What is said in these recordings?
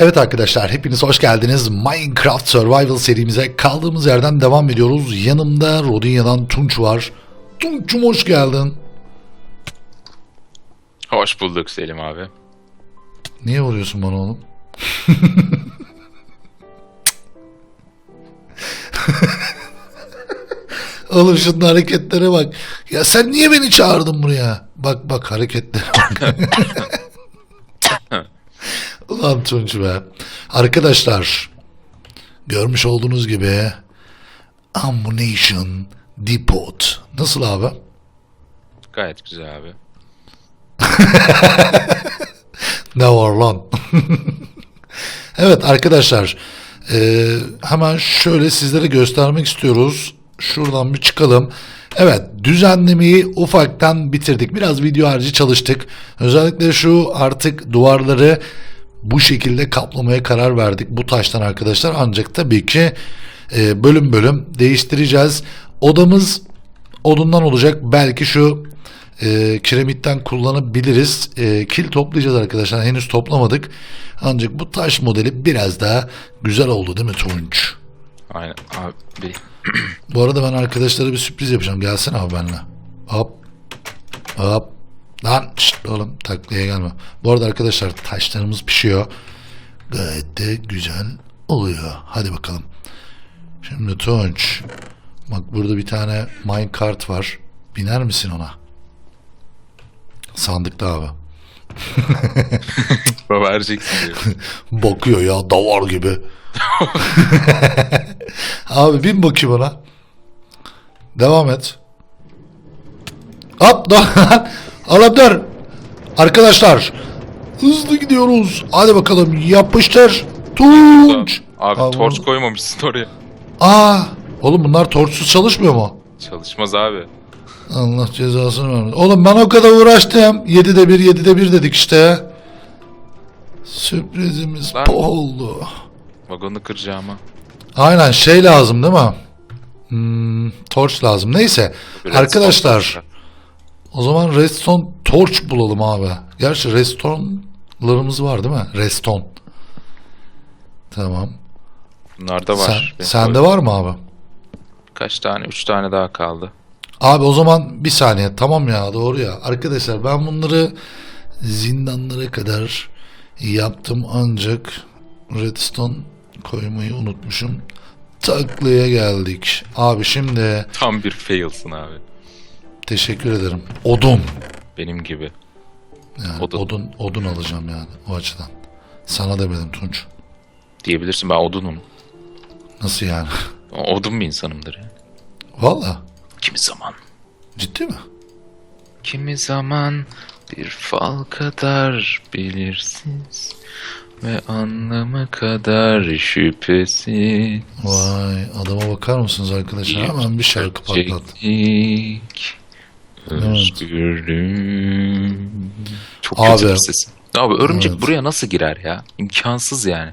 Evet arkadaşlar hepiniz hoş geldiniz. Minecraft Survival serimize kaldığımız yerden devam ediyoruz. Yanımda Rodinya'dan Tunç var. Tunç'um hoş geldin. Hoş bulduk Selim abi. Niye vuruyorsun bana oğlum? oğlum şunun hareketlere bak. Ya sen niye beni çağırdın buraya? Bak bak hareketlere bak. Ulan Tunç be. Arkadaşlar görmüş olduğunuz gibi Ammunition Depot. Nasıl abi? Gayet güzel abi. Ne var lan? evet arkadaşlar e, hemen şöyle sizlere göstermek istiyoruz. Şuradan bir çıkalım. Evet düzenlemeyi ufaktan bitirdik. Biraz video harici çalıştık. Özellikle şu artık duvarları bu şekilde kaplamaya karar verdik. Bu taştan arkadaşlar ancak tabii ki e, bölüm bölüm değiştireceğiz. Odamız odundan olacak. Belki şu e, kiremitten kullanabiliriz. E, kil toplayacağız arkadaşlar. Henüz toplamadık. Ancak bu taş modeli biraz daha güzel oldu değil mi Tunç? Aynen abi. Bu arada ben arkadaşlara bir sürpriz yapacağım. Gelsin abi benimle. Hop. Hop. Lan şşt, oğlum taklaya gelme. Bu arada arkadaşlar taşlarımız pişiyor. Gayet de güzel oluyor. Hadi bakalım. Şimdi Tunç. Bak burada bir tane minecart var. Biner misin ona? Sandıkta abi. Baba vereceksin diyor. Bakıyor ya davar gibi. Abi bin bakayım ona. Devam et. Hop dur. Arkadaşlar. Hızlı gidiyoruz. Hadi bakalım yapıştır. Tunç. Abi Aa, torç koymamışsın oraya. Aa. Oğlum bunlar torçsuz çalışmıyor mu? Çalışmaz abi. Allah cezasını vermesin. Oğlum ben o kadar uğraştım. 7'de 1 7'de 1 dedik işte. Sürprizimiz Lan. bu oldu. Vagonu kıracağıma. Aynen şey lazım değil mi? Hmm, torç lazım. Neyse. Bir Arkadaşlar redstone o zaman redstone torç bulalım abi. Gerçi redstone'larımız var değil mi? Redstone. Tamam. Bunlarda Sen, var. Benim sende var mı abi? Kaç tane? Üç tane daha kaldı. Abi o zaman bir saniye tamam ya doğru ya. Arkadaşlar ben bunları zindanlara kadar yaptım ancak redstone koymayı unutmuşum. Taklaya geldik. Abi şimdi Tam bir failsın abi. Teşekkür ederim. Odun. Benim gibi. Yani Odun. odun. odun alacağım yani o açıdan. Sana demedim Tunç. Diyebilirsin ben odunum. Nasıl yani? Odun bir insanımdır ya. Valla Kimi zaman. ciddi mi? Kimi zaman bir fal kadar belirsiz ve anlamı kadar şüphesiz. Vay adama bakar mısınız arkadaşlar? Hemen bir şarkı patlat. Özgürlüğüm. Çok Abi. kötü bir sesim. Abi örümcek Evet. buraya nasıl girer ya? İmkansız yani.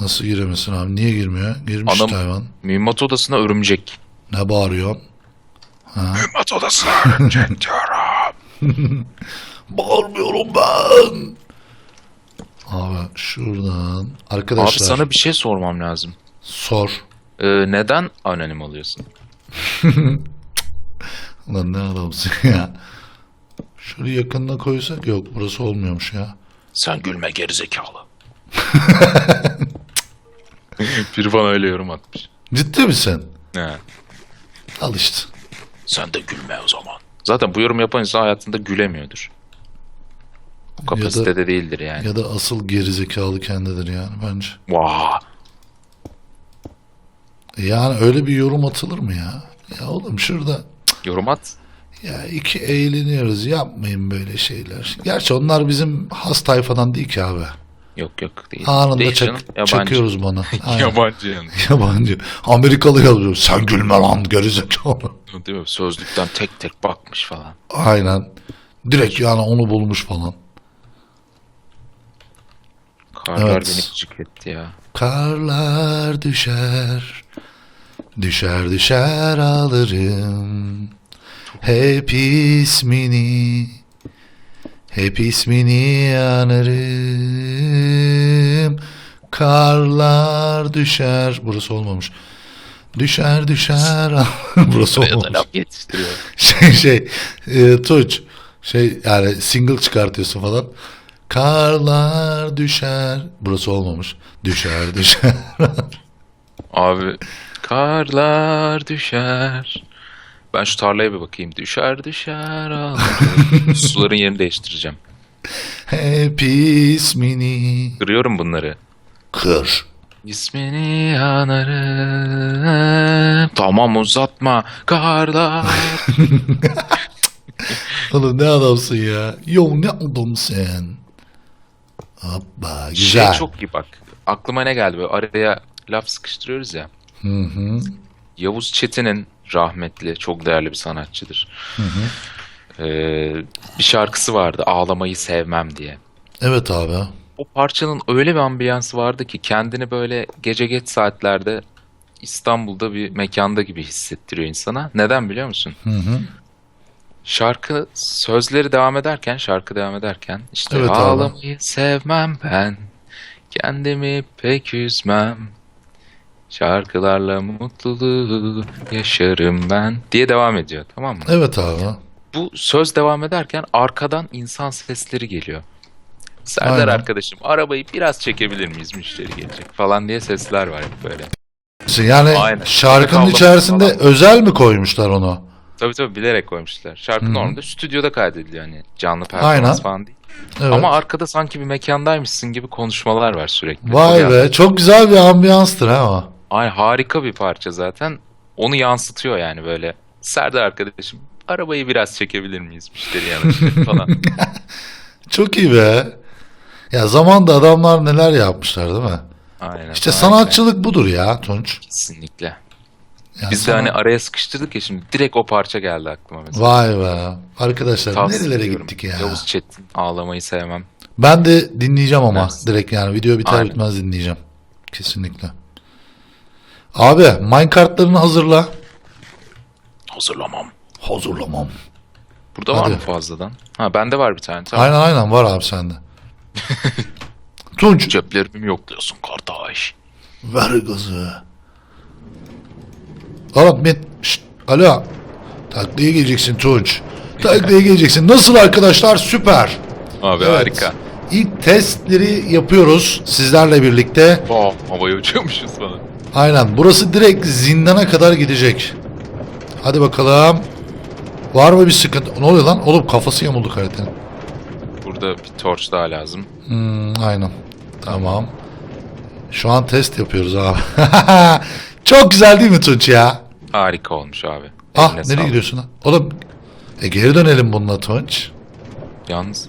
Nasıl giremesin abi? Niye girmiyor? Girmiş Adam- hayvan. Mühimmat odasına örümcek. Ne bağırıyorsun? Mühimmat odasına örümcek diyorum. Bağırmıyorum ben. Abi şuradan. Abi Arkadaşlar sana bir şey sormam lazım. sor. Ee, neden anonim alıyorsun? Lan ne adamsın ya. Şöyle yakınına koysak yok burası olmuyormuş ya. Sen gülme gerizekalı. Biri bana öyle yorum atmış. Ciddi misin? He. Al işte. Sen de gülme o zaman. Zaten bu yorum yapan insan hayatında gülemiyordur. O kapasitede değildir yani. Ya da asıl gerizekalı kendidir yani bence. Vaa. Yani öyle bir yorum atılır mı ya? Ya oğlum şurada Yorum at. ya iki eğleniyoruz yapmayın böyle şeyler. Gerçi onlar bizim has tayfadan değil ki abi. Yok yok değil. Anında değil çak- canım. Yabancı. çakıyoruz bana. Aynen. Yabancı yani. Yabancı. Amerikalı yazıyor. Sen gülme lan gerizekalı. Değil mi? Sözlükten tek tek bakmış falan. Aynen. Direkt yani onu bulmuş falan. Karlar Evet. beni gıcık etti ya. Karlar düşer. Düşer düşer alırım. Hep ismini Hep ismini anarım. Karlar düşer. Burası olmamış. Düşer düşer. Burası da olmamış. laf yetiştiriyor. Şey şey e, Tuğç şey yani single çıkartıyorsun falan. Karlar düşer. Burası olmamış. Düşer düşer. Abi karlar düşer. Ben şu tarlaya bir bakayım. Düşer düşer ağlar. Suların yerini değiştireceğim. Hep ismini Kırıyorum bunları. kır. İsmini anarım. Tamam uzatma. Karlar. Oğlum ne adamsın ya. Yo ne adamsın. Hoppa Şey güzel. çok iyi bak. Aklıma ne geldi böyle araya laf sıkıştırıyoruz ya. Hı hı. Yavuz Çetin'in rahmetli çok değerli bir sanatçıdır. Ee, bir şarkısı vardı Ağlamayı Sevmem diye. Evet abi. O parçanın öyle bir ambiyansı vardı ki kendini böyle gece geç saatlerde İstanbul'da bir mekanda gibi hissettiriyor insana. Neden biliyor musun? Hı hı. Şarkı sözleri devam ederken, şarkı devam ederken işte Evet abi. ağlamayı sevmem ben, kendimi pek üzmem. Şarkılarla mutluluğu yaşarım ben diye devam ediyor tamam mı? Evet abi. Bu söz devam ederken arkadan insan sesleri geliyor. Serdar Aynen. arkadaşım arabayı biraz çekebilir miyiz müşteri gelecek falan diye sesler var hep böyle. Yani Aynen. şarkının Kavlaması içerisinde falan. özel mi koymuşlar onu? Tabii tabii bilerek koymuşlar. Şarkı Hı hı. normalde stüdyoda kaydediliyor hani canlı performans Aynen. falan değil. Evet. Ama arkada sanki bir mekandaymışsın gibi konuşmalar var sürekli. Vay Çok be çok güzel bir ambiyanstır ha o. Ay harika bir parça zaten. Onu yansıtıyor yani böyle. Serdar arkadaşım arabayı biraz çekebilir miyiz müşteri yanaşıyor falan. Çok iyi be. Ya zamanda adamlar neler yapmışlar değil mi? Aynen. İşte harika. sanatçılık budur ya Tunç. Kesinlikle. Yani Biz de sana- hani araya sıkıştırdık ya şimdi direkt o parça geldi aklıma mesela. Vay be. Arkadaşlar Tavsiye nerelere ediyorum. gittik ya. Yavuz Çetin ağlamayı sevmem. Ben de dinleyeceğim ama Dinlersin. direkt yani video biter Aynen. bitmez dinleyeceğim. Kesinlikle. Abi minecartlarını hazırla. Hazırlamam. Hazırlamam. Burada var Hadi. mı fazladan? Ha bende var bir tane. Tamam. Aynen aynen var abi sende. Tunç Ceplerimi yokluyorsun kardeş. ver gazı. Oğlum ben şşt, alo. Taklaya geleceksin Tunç. Taklaya geleceksin. Nasıl arkadaşlar? Süper. Abi Evet. harika. İlk testleri yapıyoruz sizlerle birlikte. Wow, havaya uçuyormuşuz falan. Aynen. Burası direkt zindana kadar gidecek. Hadi bakalım. Var mı bir sıkıntı? Ne oluyor lan? Oğlum kafası yamuldu haritanın. Burada bir torç daha lazım. Hmm, aynen. Tamam. Şu an test yapıyoruz abi. Çok güzel değil mi Tunç ya? Harika olmuş abi. Ah Eline nereye sağlık. gidiyorsun lan? Oğlum e, geri dönelim bununla Tunç. Yalnız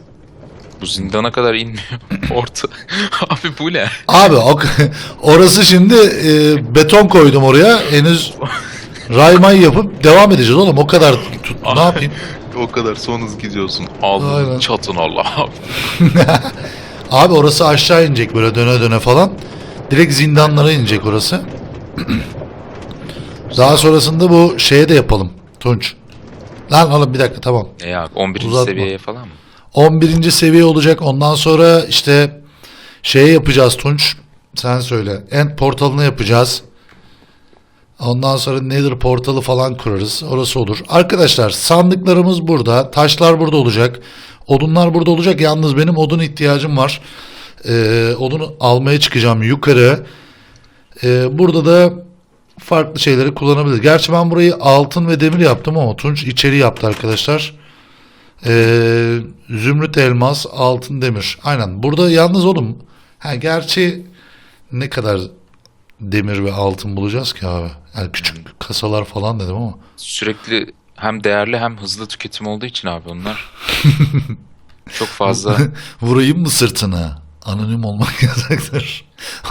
bu zindana kadar inmiyor. Orta. abi bu ne? Abi o, orası şimdi e, beton koydum oraya. Henüz rayman yapıp devam edeceğiz oğlum. O kadar tut. ne yapayım? o kadar son hız gidiyorsun. Aynen. Aldın çatın Allah abi. Abi orası aşağı inecek böyle döne döne falan. Direkt zindanlara inecek orası. Daha sonrasında bu şeye de yapalım. Tunç. Lan oğlum bir dakika tamam. Ne ya 11. Uzatma. seviyeye falan mı? 11. seviye olacak. Ondan sonra işte şeye yapacağız Tunç. Sen söyle. End portalını yapacağız. Ondan sonra Nether portalı falan kurarız. Orası olur. Arkadaşlar sandıklarımız burada. Taşlar burada olacak. Odunlar burada olacak. Yalnız benim odun ihtiyacım var. Ee, odunu almaya çıkacağım yukarı. Ee, burada da farklı şeyleri kullanabiliriz. Gerçi ben burayı altın ve demir yaptım ama Tunç içeri yaptı arkadaşlar. Ee, zümrüt elmas, altın demir. Aynen. Burada yalnız oğlum. Ha gerçi ne kadar demir ve altın bulacağız ki abi? Yani küçük kasalar falan dedim ama. Sürekli hem değerli hem hızlı tüketim olduğu için abi onlar. Çok fazla. Vurayım mı sırtına? Anonim olmak yasaktır.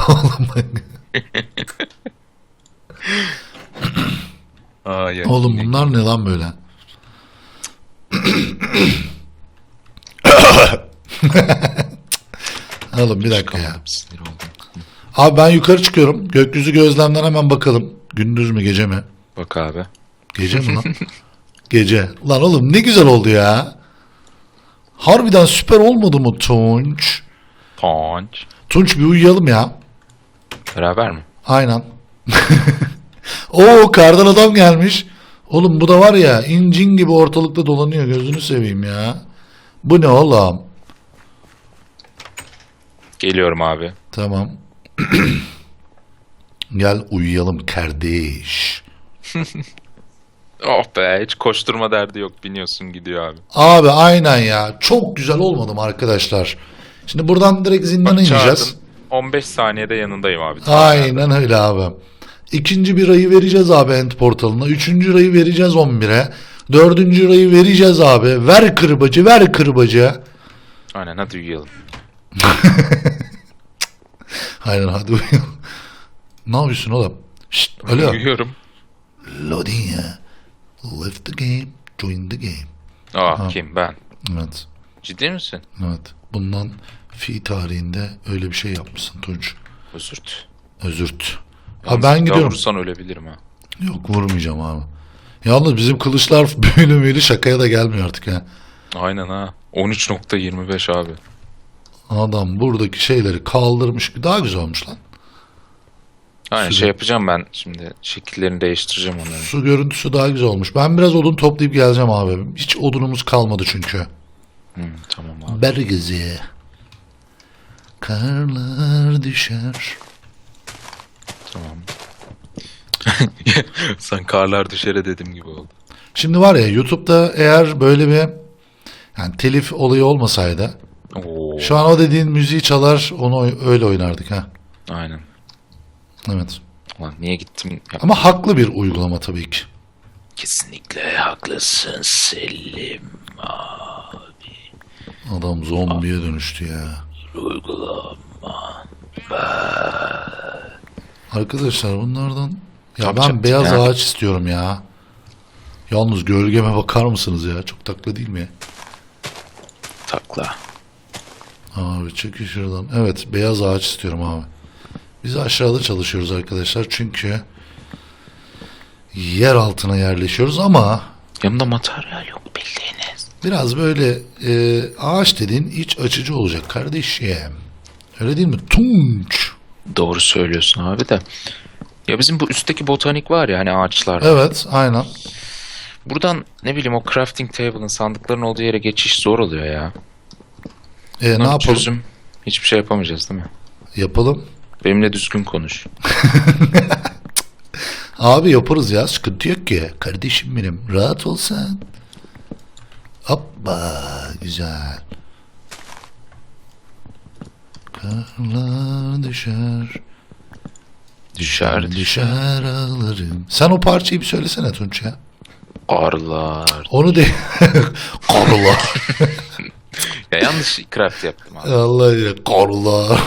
oğlum bak. Aa. Oğlum bunlar ne lan böyle? Oğlum bir dakika ya. Çıkamadım, sinir oldum. Abi ben yukarı çıkıyorum. Gökyüzü gözlemden hemen bakalım. Gündüz mü gece mi? Bak abi. Gece mi lan? gece. Lan oğlum ne güzel oldu ya. Harbiden süper olmadı mı Tunç? Punch. Tunç bir uyuyalım ya. Beraber mi? Aynen. Oo kardan adam gelmiş. Oğlum bu da var ya incin gibi ortalıkta dolanıyor gözünü seveyim ya. Bu ne oğlum? Geliyorum abi. Tamam. Gel uyuyalım kardeş. Oh be hiç koşturma derdi yok. Biniyorsun gidiyor abi. Abi aynen ya. Çok güzel olmadı mı arkadaşlar? Şimdi buradan direkt zindana Bak ineceğiz. çağırdın. 15 saniyede yanındayım abi. Aynen öyle abi. İkinci bir ayı vereceğiz abi end portalına. Üçüncü ayı vereceğiz 11'e. Dördüncü ayı vereceğiz abi. Ver kırbacı ver kırbacı. Aynen hadi uyuyalım. Aynen hadi uyuyalım. ne yapıyorsun oğlum? Şşt alo. Uyuyorum. Loading ya. Left the game. Join the game. Aa kim ben? Evet. Ciddi misin? Evet. Bundan fi tarihinde öyle bir şey yapmışsın Tunç. Özürt. Özürt. Ha ben gidiyorum. Vurursan ölebilirim ha. Yok vurmayacağım abi. Yalnız bizim kılıçlar büyülü müylü şakaya da gelmiyor artık ha. Aynen ha. 13.25 abi. Adam buradaki şeyleri kaldırmış. Daha güzel olmuş lan. Aynen Süper. şey yapacağım ben şimdi. Şekillerini değiştireceğim onları. Su görüntüsü daha güzel olmuş. Ben biraz odun toplayıp geleceğim abi. Hiç odunumuz kalmadı çünkü. Hı, tamam abi. Bergezi. Karlar düşer. Tamam. Sen karlar düşere dedim gibi oldu. Şimdi var ya YouTube'da eğer böyle bir yani telif olayı olmasaydı Oo. şu an o dediğin müziği çalar onu öyle oynardık ha. Aynen. Evet. Ulan niye gittim? Ya, Ama haklı bir uygulama tabii ki. kesinlikle haklısın Selim. Adam zombiye dönüştü ya. Uygulama. Arkadaşlar bunlardan ya Tabii ben canım, beyaz yani. ağaç istiyorum ya. Yalnız gölgeme bakar mısınız ya? Çok takla değil mi? ya? Takla. Abi çekil şuradan. Evet beyaz ağaç istiyorum abi. Biz aşağıda çalışıyoruz arkadaşlar çünkü yer altına yerleşiyoruz ama Yanımda materyal yok bildiğiniz. biraz böyle e, ağaç dediğin iç açıcı olacak kardeşim. Öyle değil mi? Tunç. Doğru söylüyorsun abi de. Ya bizim bu üstteki botanik var ya hani ağaçlar. Evet aynen. Buradan ne bileyim o crafting table'ın sandıkların olduğu yere geçiş zor oluyor ya. E, ne Buna yapalım? çözüm. Hiçbir şey yapamayacağız değil mi? Yapalım. Benimle düzgün konuş. Abi yaparız ya sıkıntı yok ki. Kardeşim benim rahat olsan. Hoppa güzel. Karlar düşer. Düşer, Düşer ağlarım. Sen o parçayı bir söylesene Tunç ya. Arılar. Onu de... Karlar. Ya yanlış craft yaptım abi. Allah ya karlar.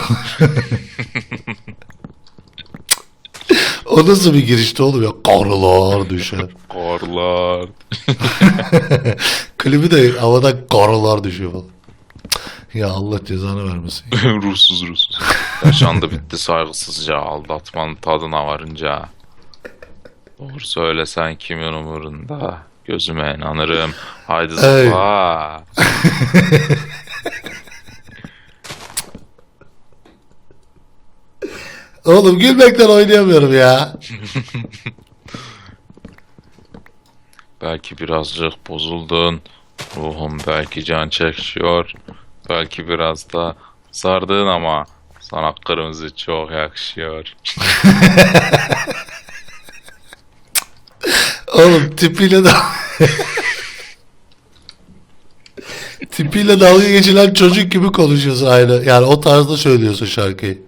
o nasıl bir girişti oğlum ya? Karlar düşer. Arılar. Klibi de havada karılar düşüyor falan. Ya Allah cezanı vermesin. ruhsuz ruhsuz. Yaşandı bitti saygısızca aldatmanın tadına varınca. Doğru söylesen kimin umurunda? Gözüme inanırım. Haydi zıpla. Oğlum gülmekten oynayamıyorum ya. Belki birazcık bozuldun. Ruhum belki can çekişiyor. Belki biraz da sardın ama sana kırmızı çok yakışıyor. Oğlum tipiyle de... tipiyle dalga geçilen çocuk gibi konuşuyorsun aynı. Yani o tarzda söylüyorsun şarkıyı.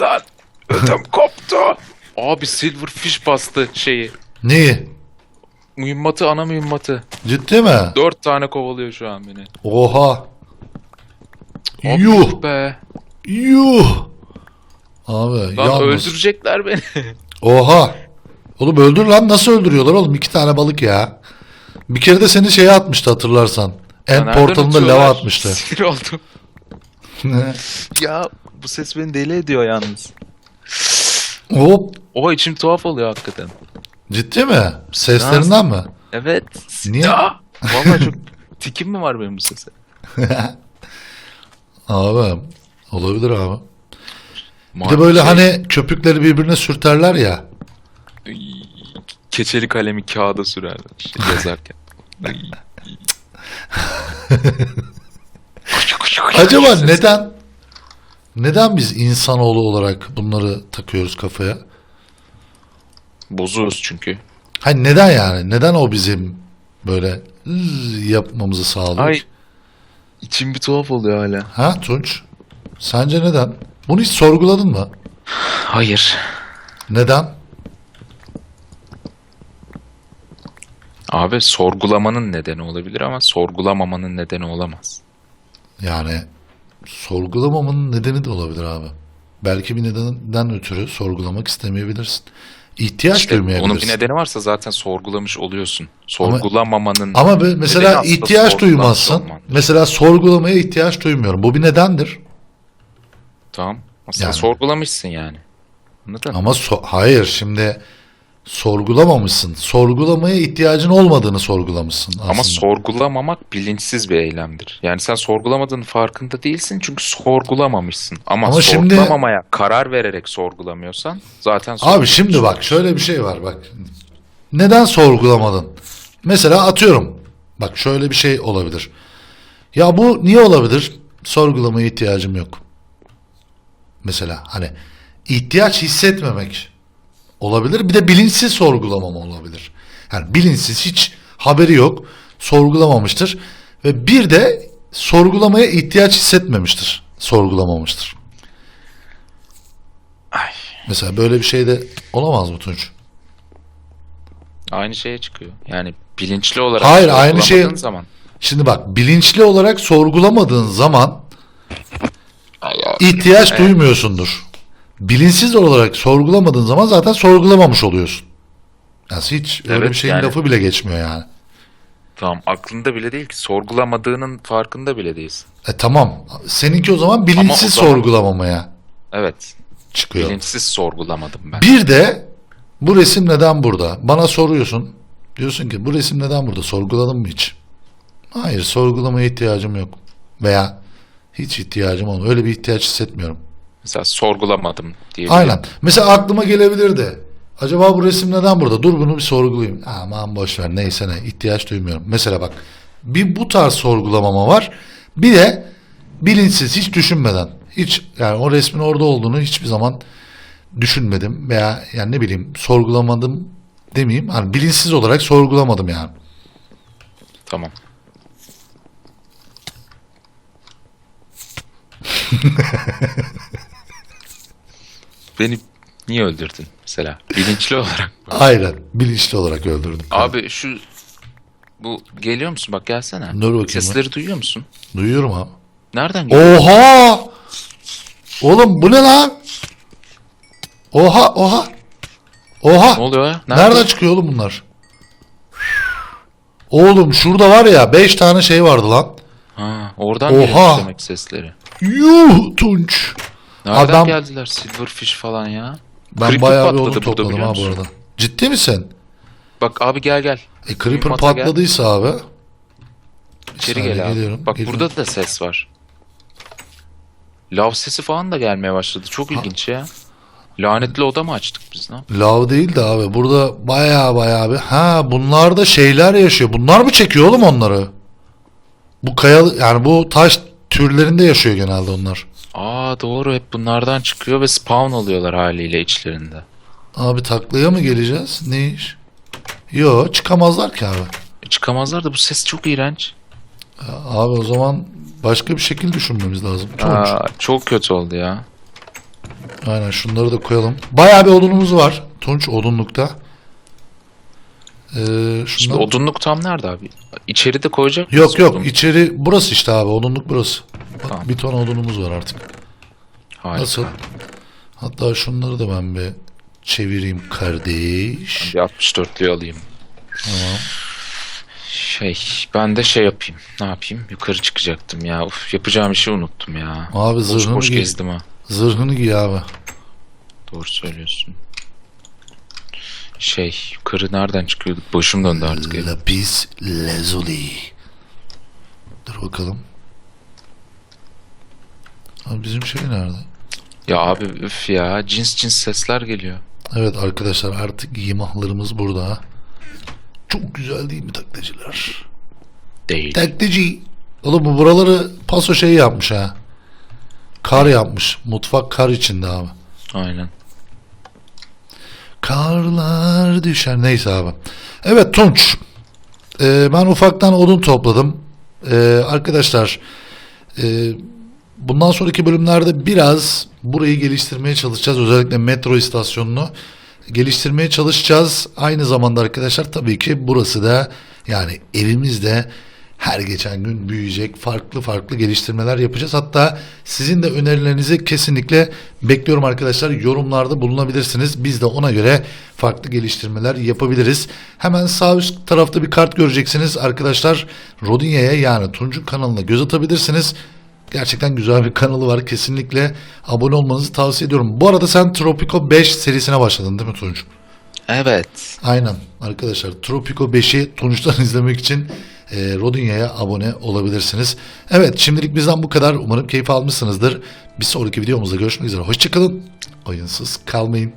Lan ödüm koptu. Abi Silverfish bastı şeyi. Neyi? Mühimmatı ana mühimmatı. Ciddi mi? Dört tane kovalıyor şu an beni. Oha. Abi Yuh. be. Yuh. Abi Lan yalnız. öldürecekler beni. Oha. Oğlum öldür lan nasıl öldürüyorlar oğlum iki tane balık ya. Bir kere de seni şeye atmıştı hatırlarsan. En portalında lava atmıştı. Sinir oldum. Ya bu ses beni deli ediyor yalnız. Hop. Oha içim tuhaf oluyor hakikaten. Ciddi mi? Seslerinden mi? Evet. Niye? Ya, vallahi çok Tikim mi var benim bu sese? Abi olabilir abi. Bir de böyle şey, hani köpükleri birbirine sürterler ya. keçeli kalemi kağıda sürerler işte yazarken. Acaba neden neden biz insanoğlu olarak bunları takıyoruz kafaya? Bozuyoruz çünkü. Hani neden yani? Neden o bizim böyle yapmamızı sağlıyor? Ay içim bir tuhaf oluyor hala. Ha Tunç? Sence neden? Bunu hiç sorguladın mı? Hayır. Neden? Abi sorgulamanın nedeni olabilir ama sorgulamamanın nedeni olamaz. Yani sorgulamamanın nedeni de olabilir abi. Belki bir nedenden ötürü sorgulamak istemeyebilirsin. İhtiyaç İşte duymayabilirsin. onun bir nedeni varsa zaten sorgulamış oluyorsun. Sorgulamamanın Ama be- mesela ihtiyaç duymazsın. Mesela sorgulamaya ihtiyaç duymuyorum. Bu bir nedendir. Tamam. Aslında Yani. sorgulamışsın yani. Anladın? Ama so- hayır şimdi sorgulamamışsın. Sorgulamaya ihtiyacın olmadığını sorgulamışsın aslında. Ama sorgulamamak bilinçsiz bir eylemdir. Yani sen sorgulamadığının farkında değilsin çünkü sorgulamamışsın. Ama, Ama şimdi- sorgulamamaya karar vererek sorgulamıyorsan zaten Abi şimdi bak şöyle bir şey var bak. Neden sorgulamadın? Mesela atıyorum. Bak şöyle bir şey olabilir. Ya bu niye olabilir? Sorgulamaya ihtiyacım yok. Mesela hani ihtiyaç hissetmemek olabilir. Bir de bilinçsiz sorgulamama olabilir. Yani bilinçsiz hiç haberi yok. Sorgulamamıştır. Ve bir de sorgulamaya ihtiyaç hissetmemiştir. Sorgulamamıştır. Ay, Mesela böyle bir şey de olamaz mı Tunç? aynı şeye çıkıyor. Yani bilinçli olarak Hayır, aynı şey- zaman. Şimdi bak bilinçli olarak sorgulamadığın zaman ihtiyaç duymuyorsundur. Bilinçsiz olarak sorgulamadığın zaman zaten sorgulamamış oluyorsun. Yani hiç öyle Evet, bir şeyin yani- lafı bile geçmiyor yani. Tamam aklında bile değil ki sorgulamadığının farkında bile değilsin. E tamam. Seninki o zaman bilinçsiz zaman- sorgulamamaya Evet. çıkıyor. Bilinçsiz sorgulamadım ben. Bir de bu resim neden burada? Bana soruyorsun. Diyorsun ki bu resim neden burada? Sorguladın mı hiç? Hayır sorgulamaya ihtiyacım yok. Veya hiç ihtiyacım olmuyor. Öyle bir ihtiyaç hissetmiyorum. Mesela sorgulamadım diye. Aynen. Mesela aklıma gelebilirdi. Acaba bu resim neden burada? Dur bunu bir sorgulayayım. Aman boş ver neyse ne ihtiyaç duymuyorum. Mesela bak bir bu tarz sorgulamama var. Bir de bilinçsiz hiç düşünmeden hiç yani o resmin orada olduğunu hiçbir zaman düşünmedim veya yani ne bileyim sorgulamadım demeyeyim. Hani bilinçsiz olarak sorgulamadım yani. Tamam. Beni niye öldürdün mesela? Bilinçli olarak. Aynen bilinçli olarak öldürdüm. Abi şu bu geliyor musun? Bak gelsene. Dur bakayım. Sesleri duyuyor musun? Duyuyorum abi. Nereden geliyor? Oha! Oğlum bu ne lan? Oha oha. Oha. Ne oluyor ya? Nerede? Nereden çıkıyor oğlum bunlar? Oğlum şurada var ya 5 tane şey vardı lan. Ha, oradan Oha! geliyor demek sesleri. Yuh Tunç. Nereden Adam- geldiler? Silverfish falan ya. Ben Creeper bayağı bir patladı odun burada, topladım biliyor ha bu musun? arada. Ciddi misin? Bak abi gel gel. E Creeper Mühimmat'a gel. patladıysa abi. İçeri saniye, gel abi. geliyorum, Bak geliyorum. burada da ses var. Lav sesi falan da gelmeye başladı. Çok ilginç ya. Lanetli oda mı açtık biz lan? Lav değil de abi burada bayağı bayağı bir. Ha bunlar da şeyler yaşıyor. Bunlar mı çekiyor oğlum onları? Bu kaya yani bu taş türlerinde yaşıyor genelde onlar. Aa doğru hep bunlardan çıkıyor ve spawn oluyorlar haliyle içlerinde. Abi taklaya mı geleceğiz? Ne iş? Yo çıkamazlar ki abi. E, çıkamazlar da bu ses çok iğrenç. Abi o zaman başka bir şekil düşünmemiz lazım. Tunç. Aa, çok kötü oldu ya. Aynen şunları da koyalım. Bayağı bir odunumuz var. Tunç odunlukta. Ee, Şimdi odunluk tam nerede abi? İçeride koyacak Yok yok odun? içeri burası işte abi odunluk burası. Bak, Tamam. Bir ton odunumuz var artık. Harika. Nasıl? Hatta şunları da ben bir çevireyim kardeş. Bir 64'lüğü alayım. Şey ben de şey yapayım. Ne yapayım? Yukarı çıkacaktım ya. Uf, yapacağım işi unuttum ya. Abi Boş zırhını boş giy. gezdim ha. Zırhını giy abi. Doğru söylüyorsun. Şey yukarı nereden çıkıyorduk? Başım döndü artık. Lapis lazuli. Bir bakalım. Abi bizim şey nerede? Ya abi üf ya cins cins sesler geliyor. Evet arkadaşlar artık yimahlarımız burada. Çok güzel değil mi taklacılar? Değil. Taklacı. Oğlum bu buraları paso şey yapmış ha. Kar yapmış. Mutfak kar içinde abi. Aynen. Karlar düşer. Neyse abi. Evet Tunç. Ee, ben ufaktan odun topladım. Ee, arkadaşlar e, bundan sonraki bölümlerde biraz burayı geliştirmeye çalışacağız. Özellikle metro istasyonunu geliştirmeye çalışacağız. Aynı zamanda arkadaşlar tabii ki burası da yani evimiz de her geçen gün büyüyecek. Farklı farklı geliştirmeler yapacağız. Hatta sizin de önerilerinizi kesinlikle bekliyorum arkadaşlar. Yorumlarda bulunabilirsiniz. Biz de ona göre farklı geliştirmeler yapabiliriz. Hemen sağ üst tarafta bir kart göreceksiniz arkadaşlar. Rodinya'ya yani Tunç'un kanalına göz atabilirsiniz. Gerçekten güzel bir kanalı var. Kesinlikle abone olmanızı tavsiye ediyorum. Bu arada sen Tropico 5 serisine başladın değil mi Tunç? Evet. Aynen arkadaşlar Tropico 5'i Tunç'tan izlemek için e, Rodinya'ya abone olabilirsiniz. Evet şimdilik bizden bu kadar. Umarım keyif almışsınızdır. Bir sonraki videomuzda görüşmek üzere. Hoşçakalın. Oyunsuz kalmayın.